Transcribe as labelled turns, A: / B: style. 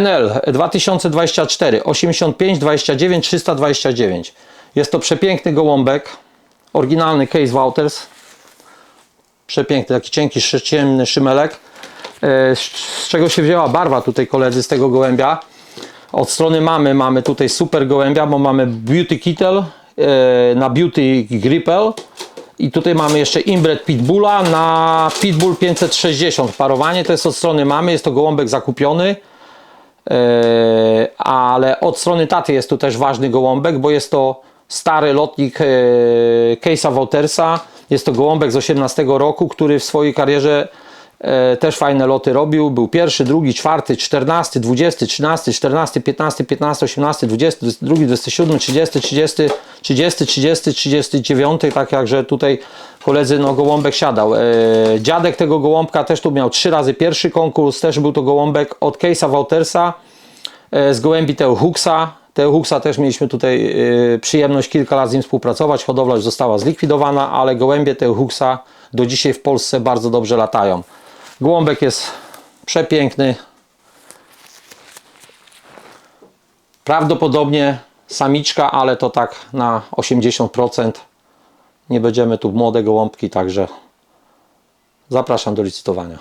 A: NL 2024 85 29 329. Jest to przepiękny gołąbek. Oryginalny Case Wouters. Przepiękny, taki cienki, ciemny szymelek. E, Z czego się wzięła barwa tutaj koledzy z tego gołębia? Od strony mamy mamy tutaj super gołębia, bo mamy Beauty Kittel e, na Beauty Gripple i tutaj mamy jeszcze Inbred Pitbulla na Pitbull 560 parowanie, to jest od strony mamy, jest to gołąbek zakupiony. E, ale od strony taty jest tu też ważny gołąbek, bo jest to stary lotnik e, Case'a Woutersa. Jest to gołąbek z 18 roku, który w swojej karierze też fajne loty robił. Był pierwszy, drugi, czwarty, czternasty, dwudziesty, trzynasty, czternasty, piętnasty, piętnasty, osiemnasty, dwudziesty, drugi, dwudziesty siódmy, trzydziesty, trzydziesty, trzydziesty, trzydziesty, trzydziesty dziewiąty. Tak jakże tutaj koledzy, no gołąbek siadał. E, dziadek tego gołąbka też tu miał trzy razy pierwszy konkurs. Też był to gołąbek od Case'a Woutersa e, z gołębi Teo Huxa. Teo Huxa też mieliśmy tutaj e, przyjemność kilka lat z nim współpracować. Hodowla już została zlikwidowana, ale gołębie Teo Huxa do dzisiaj w Polsce bardzo dobrze latają. Gołąbek jest przepiękny. Prawdopodobnie samiczka, ale to tak na 80%. Nie będziemy tu młode gołąbki, także zapraszam do licytowania.